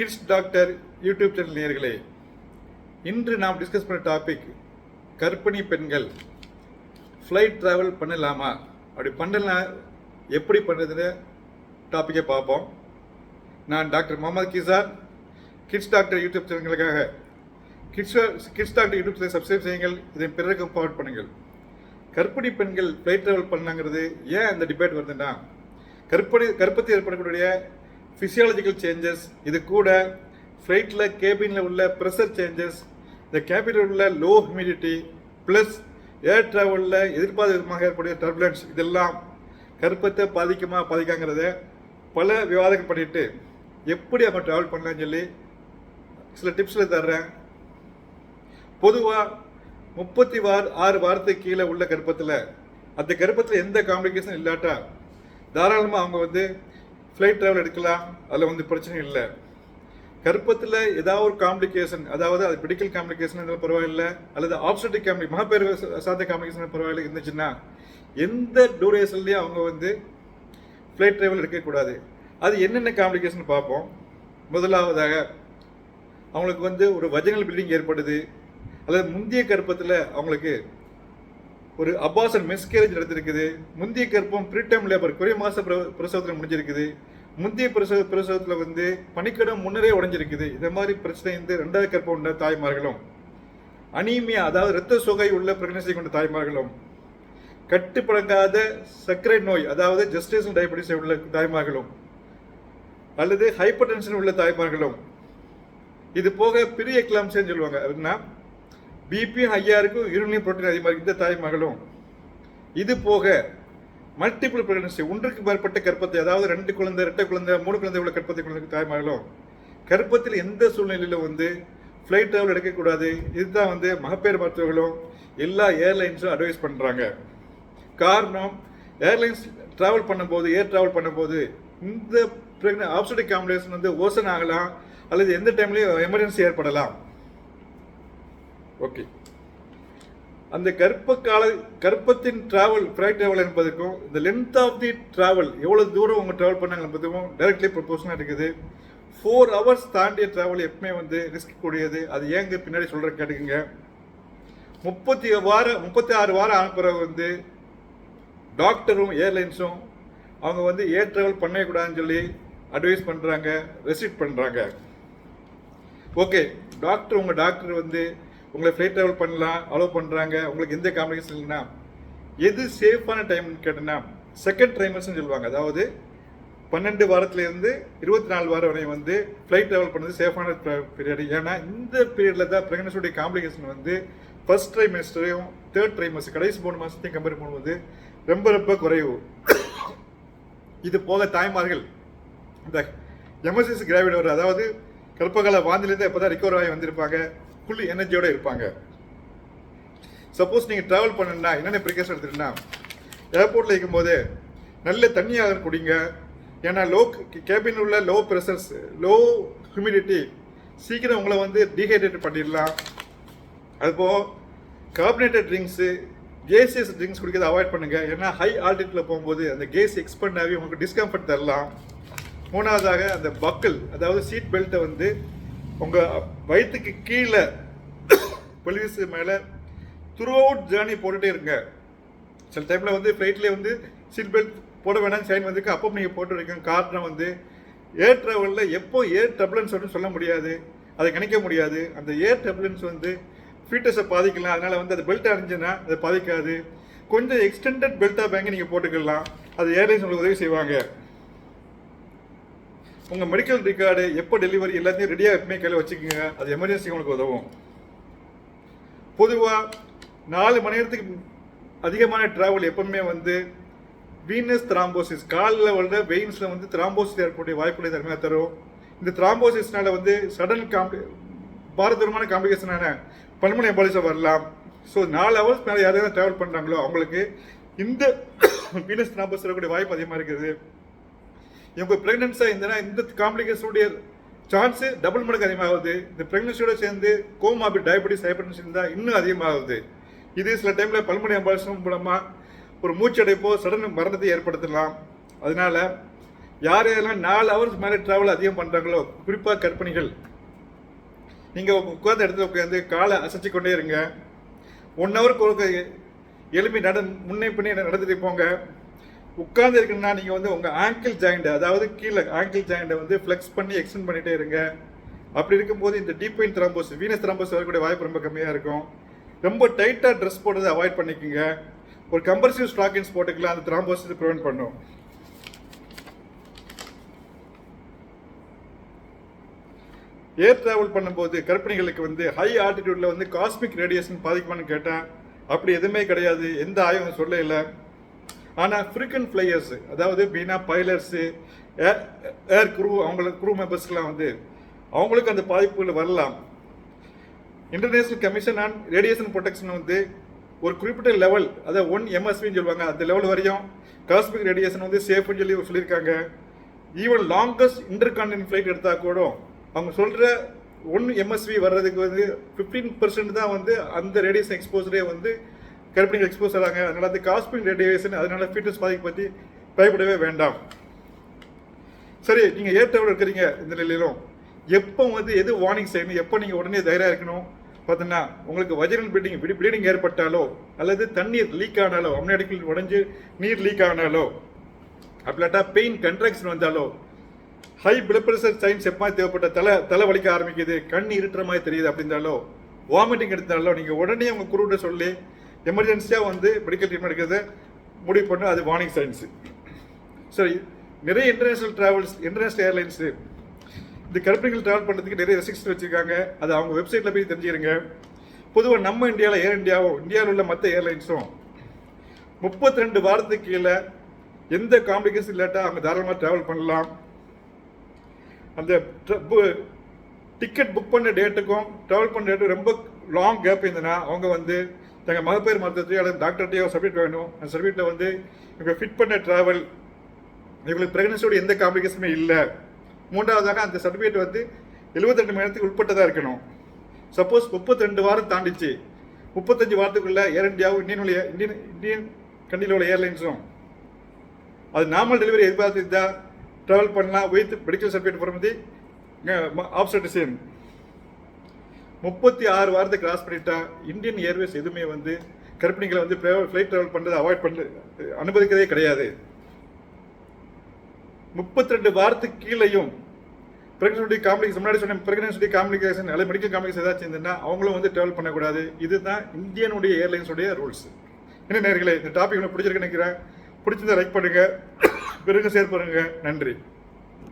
Kids doctor YouTube channel நேர்களே இன்று நாம் டிஸ்கஸ் பண்ண டாபிக் கர்ப்பிணி பெண்கள் ஃப்ளைட் ட்ராவல் பண்ணலாமா? அப்படி பண்ணலாம் எப்படி பண்ணுறதுன்னு டாப்பிக்கை பார்ப்போம். நான் doctor Mohammed Kisar kids doctor YouTube சேனல்களுக்காக kids kids doctor YouTube channel subscribe செய்யுங்கள் இதன் பிறகு ஃபார்வர்ட் பண்ணுங்கள். கர்ப்பிணி பெண்கள் ஃப்ளைட் ட்ராவல் பண்ணலாங்கிறது ஏன் அந்த டிபேட் வருதுன்னா கற்பனை கற்பத்தில் ஏற்படக்கூடிய ஃபிசியாலஜிக்கல் சேஞ்சஸ் இது கூட ஃப்ளைட்டில் கேபினில் உள்ள ப்ரெஷர் சேஞ்சஸ் இந்த கேபினில் உள்ள லோ ஹியூமிடிட்டி ப்ளஸ் ஏர் ட்ராவலில் எதிர்பார்த்த விதமாக ஏற்படைய டர்புலன்ஸ் இதெல்லாம் கர்ப்பத்தை பாதிக்குமா பாதிக்காங்கிறத பல விவாதங்கள் பண்ணிட்டு எப்படி அவங்க ட்ராவல் பண்ணலாம்னு சொல்லி சில டிப்ஸில் தர்றேன். பொதுவாக முப்பத்தி வார் ஆறு வாரத்துக்கு கீழே உள்ள கர்ப்பத்தில் அந்த கர்ப்பத்தில் எந்த காம்ப்ளிகேஷன் இல்லாட்டா தாராளமாக அவங்க வந்து ஃப்ளைட் ட்ராவல் எடுக்கலாம் அதில் வந்து பிரச்சனை இல்லை. கர்ப்பத்தில் ஏதாவது ஒரு காம்ப்ளிகேஷன் அதாவது அது மெடிக்கல் காம்ப்ளிகேஷன் இருந்தாலும் பரவாயில்லை அல்லது ஆப்ஸ்டிக் காம்ப்ளி மகப்பேறு சாத்திய காம்ப்ளிகேஷன் பரவாயில்லை இருந்துச்சுன்னா எந்த டூரேஷன்லேயும் அவங்க வந்து ஃப்ளைட் ட்ராவல் எடுக்கக்கூடாது அது என்னென்ன காம்ப்ளிகேஷன் பார்ப்போம். முதலாவதாக அவங்களுக்கு வந்து ஒரு வஜனல் பில்டிங் ஏற்படுது அல்லது முந்தைய கர்ப்பத்தில் அவங்களுக்கு ஒரு அபாசன் மிஸ்கேரேஜ் நடந்திருக்குது முந்தைய கர்ப்பம் ப்ரீடம் லேபர் குறை மாத பிர- பிரசவத்தில் முடிஞ்சிருக்குது முந்தைய பிரசவ பிரசவத்தில் வந்து பனிக்கடம் முன்னரே உடைஞ்சிருக்குது. இந்த மாதிரி பிரச்சனை வந்து ரெண்டாவது கற்பம் உள்ள தாய்மார்களும் அனீமியா அதாவது இரத்த சோகை உள்ள பிரெக்னன்சி கொண்ட தாய்மார்களும் கட்டுப்படங்காத சர்க்கரை நோய் அதாவது ஜெஸ்டேஷன் டயபெட்டிஸ் உள்ள தாய்மார்களும் அல்லது ஹைப்பர் டென்ஷன் உள்ள தாய்மார்களும் இது போக பெரிய கிளாம்ஸ்ன்னு சொல்லுவாங்க. அப்படின்னா பிபி ஹையா இருக்கும் இருநிலை புரோட்டீன் அதிகமாக இருக்கு இந்த தாய்மார்களும். இது போக மல்டிபிள் பிரெக்னன்சி. ஒன்றுக்கு மேற்பட்ட கர்ப்பத்தை அதாவது ரெண்டு குழந்தை ரெட்டை குழந்தை மூணு குழந்தை உள்ள கர்ப்பத்தை குழந்தை தாய்மார்களும் கர்ப்பத்தில் எந்த சூழ்நிலையிலும் வந்து ஃப்ளைட் ட்ராவல் எடுக்கக்கூடாது இதுதான் வந்து மகப்பேறு மருத்துவர்களும் எல்லா ஏர்லைன்ஸும் அட்வைஸ் பண்ணுறாங்க காரணம் ஏர்லைன்ஸ் ட்ராவல் பண்ணும்போது ஏர் ட்ராவல் பண்ணும்போது இந்த ப்ரெக்னென்ட் ஆப்சடிக் காம்ப்ளேஷன் வந்து ஓசன் ஆகலாம் அல்லது எந்த டைம்லையும் எமர்ஜென்சி ஏற்படலாம். ஓகே அந்த கர்ப்ப கால கர்ப்பத்தின் டிராவல் ஃப்ரை டிராவல் என்பதற்கும் இந்த லென்த் ஆஃப் தி டிராவல் எவ்வளோ தூரம் அவங்க ட்ராவல் பண்ணாங்க என்பதுக்கும் டைரக்ட்லி ப்ரொபோஷனாக இருக்குது. ஃபோர் ஹவர்ஸ் தாண்டிய டிராவல் எப்பவுமே வந்து ரிஸ்க் கூடியது. அது ஏங்க பின்னாடி சொல்கிற கேட்டுக்குங்க. முப்பத்தி வாரம் முப்பத்தி ஆறு வாரம் ஆன வந்து டாக்டரும் ஏர்லைன்ஸும் அவங்க வந்து ஏர் ட்ராவல் பண்ணக்கூடாதுன்னு சொல்லி அட்வைஸ் பண்ணுறாங்க ரெசிட் பண்ணுறாங்க ஓகே டாக்டர் உங்கள் டாக்டர் வந்து உங்களை ஃப்ளைட் ட்ராவல் பண்ணலாம் அலோவ் பண்ணுறாங்க உங்களுக்கு எந்த காம்ப்ளிகேஷன் இல்லைன்னா எது சேஃபான டைம்னு கேட்டோன்னா செகண்ட் ட்ரைமர்ஸ்னு சொல்லுவாங்க. அதாவது பன்னெண்டு வாரத்துலேருந்து இருபத்தி நாலு வாரம் வரையும் வந்து ஃப்ளைட் ட்ராவல் பண்ணது சேஃபான பீரியடு ஏன்னா இந்த பீரியடில் தான் ப்ரெக்னன்ஸுடைய காம்ப்ளிகேஷன் வந்து ஃபர்ஸ்ட் ட்ரைமஸ்டரையும் தேர்ட் ட்ரைமஸ்டர் கடைசி மூணு மாதத்தையும் கம்பேர் பண்ணும்போது ரொம்ப ரொம்ப குறைவு. இது போக தாய்மார்கள் இந்த எமர்ஜென்சி கிராவிட் வர அதாவது கற்பகால வாந்திலேருந்து எப்போ தான் ரிக்கவர் ஆகி வந்திருப்பாங்க. ஃபுல் எனர்ஜியோட இருப்பாங்க. சப்போஸ் நீங்கள் ட்ராவல் பண்ணணும்னா என்னென்ன ப்ரிகாஷன் எடுத்துட்டுனா ஏர்போர்ட்டில் இருக்கும்போது நல்ல தண்ணியாக குடிங்க. ஏன்னா லோ கேபின் உள்ள லோ ப்ரெஷர்ஸ் லோ ஹியூமிடிட்டி சீக்கிரம் உங்களை வந்து டீஹைட்ரேட் பண்ணிடலாம். அதுபோக கார்பனேட்டட் ட்ரிங்க்ஸு கேசியஸ் ட்ரிங்க்ஸ் குடிக்கிறத அவாய்ட் பண்ணுங்க. ஏன்னா ஹை ஆல்டிட்டில் போகும்போது அந்த கேஸ் எக்ஸ்பெண்ட் ஆகி உங்களுக்கு டிஸ்கம்ஃபர்ட் தரலாம். மூணாவதாக அந்த பக்கிள் அதாவது சீட் பெல்ட்டை வந்து உங்கள் வயிற்றுக்கு கீழே பெல்விஸ் மேலே த்ரூ அவுட் ஜேர்னி போட்டுகிட்டே இருங்க. சில டைமில் வந்து ஃப்ளைட்லேயே வந்து சீட் பெல்ட் போட வேணாம் சைன் வந்திருக்கு. அப்போ நீங்கள் போட்டு வைக்கணும் காரணம் வந்து ஏர் ட்ராவலில் எப்போ ஏர் டர்புலன்ஸ் வந்து சொல்ல முடியாது. அதை கணிக்க முடியாது. அந்த ஏர் டர்புலன்ஸ் வந்து ஃபீட்டர்ஸை பாதிக்கலாம். அதனால் வந்து அது பெல்ட் அணிஞ்சுன்னா அதை பாதிக்காது. கொஞ்சம் எக்ஸ்டெண்டட் பெல்ட்டாக பேங்க நீங்கள் போட்டுக்கலாம். அது ஏர்லைன்ஸ் உங்களுக்கு உதவி செய்வாங்க. உங்கள் மெடிக்கல் ரெக்கார்டு எப்போ டெலிவரி எல்லாத்தையும் ரெடியாக எப்பவுமே கையில் வச்சுக்கோங்க. அது எமர்ஜென்சி உங்களுக்கு உதவும். பொதுவாக நாலு மணி நேரத்துக்கு அதிகமான டிராவல் எப்பவுமே வந்து வீனஸ் த்ராம்போசிஸ் காலில் உள்ள வெயின்ஸில் வந்து த்ராம்போசிஸ் ஏற்படக்கூடிய வாய்ப்புகளை தன்மையாக தரும். இந்த த்ராம்போசிஸ்னால வந்து சடன் காம்பி பாரதூரமான காம்ப்ளிகேஷனான பல்முனை எம்பாலிசம் வரலாம். ஸோ நாலு ஹவர்ஸ் மேலே யாரையாவது ட்ராவல் பண்ணுறாங்களோ அவங்களுக்கு இந்த வீனஸ் த்ராம்போசிஸ் வரக்கூடிய வாய்ப்பு அதிகமாக இருக்குது இவங்க ப்ரெக்னென்ஸாக இருந்தனா இந்த காம்ப்ளிகேஷனுடைய சான்ஸு டபுள் மடங்கு அதிகமாகுது. இந்த ப்ரெக்னன்சியோட சேர்ந்து கோமாபி டயபெட்டிஸ் ஹைப்பர்டென்ஷன் இருந்தால் இன்னும் அதிகமாகுது. இது சில டைமில் பல்முனை அம்பாசம் மூலமாக ஒரு மூச்சடைப்போ சடன் மரணத்தை ஏற்படுத்தலாம். அதனால யார் யாரெல்லாம் நாலு ஹவர்ஸ் மேலே ட்ராவல் அதிகம் பண்ணுறாங்களோ குறிப்பாக கற்பனைகள் நீங்கள் உட்கார்ந்த இடத்துல உட்காந்து காலை அசைச்சு கொண்டே இருங்க. ஒன் ஹவருக்கு ஒரு எலும்பி நட முன்னே பின்னே நடந்துட்டு போங்க. உட்கார்ந்து இருக்குன்னா நீங்கள் வந்து உங்கள் ஆங்கிள் ஜாயிண்ட்டை அதாவது கீழே ஆங்கிள் ஜாயிண்டை வந்து ஃப்ளெக்ஸ் பண்ணி எக்ஸ்டெண்ட் பண்ணிட்டே இருங்க. அப்படி இருக்கும்போது இந்த டீப்பைன் த்ராம்போஸ் வீனஸ் த்ராம்போஸ் வரக்கூடிய வாய்ப்பு ரொம்ப கம்மியாக இருக்கும். ரொம்ப டைட்டாக ட்ரெஸ் போடுறதை அவாய்ட் பண்ணிக்கோங்க. ஒரு கம்பல்சிவ் ஸ்டாக்கின்ஸ் போட்டுக்கலாம். அந்த த்ராம்போஸ் ப்ரிவென்ட் பண்ணும். ஏர் ட்ராவல் பண்ணும்போது கர்ப்பிணிகளுக்கு வந்து ஹை ஆல்டிடியூட்ல வந்து காஸ்மிக் ரேடியேஷன் பாதிக்குமான்னு கேட்டேன். அப்படி எதுவுமே கிடையாது. எந்த ஆய்வும் சொல்ல இல்லை. ஆனால் ஃப்ரீக்வன்ட் ஃப்ளையர்ஸு அதாவது பீனா பைலட்ஸு ஏர் ஏர் குரூ அவங்களுக்கு குரூ மெம்பர்ஸ்க்கெலாம் வந்து அவங்களுக்கு அந்த பாதிப்புகள் வரலாம். International commission on radiation protection வந்து ஒரு குறிப்பிட்ட லெவல் அதாவது ஒன் எம்எஸ்வின்னு சொல்லுவாங்க அந்த லெவல் வரையும் காஸ்மிக் ரேடியேஷன் வந்து சேஃப்னு சொல்லி சொல்லியிருக்காங்க. ஈவன் லாங்கஸ்ட் இன்டர்கான்டினென்ட் ஃப்ளைட் எடுத்தால் கூட அவங்க சொல்கிற ஒன் எம்எஸ்வி வர்றதுக்கு வந்து ஃபிஃப்டீன் பர்சன்ட் தான் வந்து அந்த ரேடியேஷன் எக்ஸ்போசரே வந்து கருப்பிணிகள் எக்ஸ்போஸ் ஆகிறாங்க அதனால அந்த காஸ்மிக் ரேடியேஷன் அதனால ஃபீட்டஸ் பாதிப்பு பற்றி பயப்படவே வேண்டாம். சரி நீங்கள் ஏற்றவில் இருக்கிறீங்க இந்த நிலையிலும். எப்போ வந்து எது வார்னிங் செய்யணும் எப்போ நீங்கள் உடனே தைரியம் இருக்கணும்? பார்த்தீங்கன்னா உங்களுக்கு வஜிரல் ப்ளீடிங் ப்ளீடிங் ஏற்பட்டாலோ அல்லது தண்ணீர் லீக் ஆனாலோ அம்னாடிக்கல் உடஞ்சி நீர் லீக் ஆனாலோ அப்படிலாட்டா பெயின் கன்ட்ராக்ஷன் வந்தாலோ ஹை பிளட் ப்ரெஷர் சைன்ஸ் எப்போ தேவைப்பட்ட தலை தலை வலிக்க ஆரம்பிக்குது கண் இருட்டுற மாதிரி தெரியுது அப்படின்னாலோ வாமிட்டிங் எடுத்தாலோ நீங்கள் உடனே உங்கள் குருவிட்ட சொல்லி எமர்ஜென்சியாக வந்து மெடிக்கல் ட்ரீட்மெண்ட் எடுக்கிறது முடிவு பண்ண அது வார்னிங் சைன்ஸு சரி நிறைய இன்டர்நேஷ்னல் ட்ராவல்ஸ் இன்டர்நேஷ்னல் ஏர்லைன்ஸு இந்த கர்ப்பிணிகள் ட்ராவல் பண்ணுறதுக்கு நிறைய ரெஸ்ட்ரிக்ஷன் வச்சுருக்காங்க. அது அவங்க வெப்சைட்டில் போய் தெரிஞ்சுக்கிறங்க பொதுவாக நம்ம இந்தியாவில் ஏர் இந்தியாவும் இந்தியாவில் உள்ள மற்ற ஏர்லைன்ஸும் முப்பத்தி ரெண்டு வாரத்துக்கு கீழே எந்த காம்ப்ளிகேஷன் இல்லாட்டா அவங்க தாராளமாக ட்ராவல் பண்ணலாம். அந்த டிக்கெட் புக் பண்ண டேட்டுக்கும் ட்ராவல் பண்ண டேட்டு ரொம்ப லாங் கேப் இருந்ததுன்னா அவங்க வந்து நாங்கள் மகப்பேர் மருத்துவத்தையோ அல்லது டாக்டர்கிட்டயோ சர்டிஃபிகேட் வேணும் அந்த சர்டிஃபிகேட்டில் வந்து இவங்க ஃபிட் பண்ண ட்ராவல் இவங்களுக்கு ப்ரெக்னன்சியோட எந்த காம்ப்ளிகேஷனுமே இல்லை. மூன்றாவதாக அந்த சர்டிஃபிகேட் வந்து எழுபத்தெண்டு மணி நேரத்துக்கு உட்பட்டதாக இருக்கணும். சப்போஸ் முப்பத்தி ரெண்டு வாரம் தாண்டிச்சு. முப்பத்தஞ்சு வாரத்துக்குள்ள ஏர் இந்தியாவும் இந்தியன் இந்தியன் இந்தியன் கண்டியில் உள்ள ஏர்லைன்ஸும் அது நார்மல் டெலிவரி எதிர்பார்த்து தான் ட்ராவல் பண்ணலாம் வித் மெடிக்கல் சர்டிஃபிகேட் போகும்போது ஆப்செட்டிசன் முப்பத்தி ஆறு வாரத்தை கிராஸ் பண்ணிட்டா இந்தியன் ஏர்வேஸ் எதுவுமே வந்து கர்ப்பிணிகளை வந்து ஃப்ளைட் ட்ராவல் பண்ணுறது அவாய்ட் பண்ண அனுமதிக்கிறதே கிடையாது. முப்பத்தி ரெண்டு வாரத்துக்கு கீழேயும் பிரெக்னன்சி காம்ப்ளிகேஷன் முன்னாடி சொன்ன பிரெக்னன்சி காம்ப்ளிகேஷன் அல்லது மெடிக்கல் காம்ப்ளிகேஷன் ஏதாச்சும் இருந்ததுன்னா அவங்களும் வந்து ட்ராவல் பண்ணக்கூடாது. இதுதான் இந்தியனுடைய ஏர்லைன்ஸுடைய ரூல்ஸ் என்ன நேர்களே இந்த டாபிக் உங்களுக்கு பிடிச்சிருக்கு நினைக்கிறேன். பிடிச்சிருந்தா லைக் பண்ணுங்கள் பிறகு ஷேர் பண்ணுங்கள் நன்றி.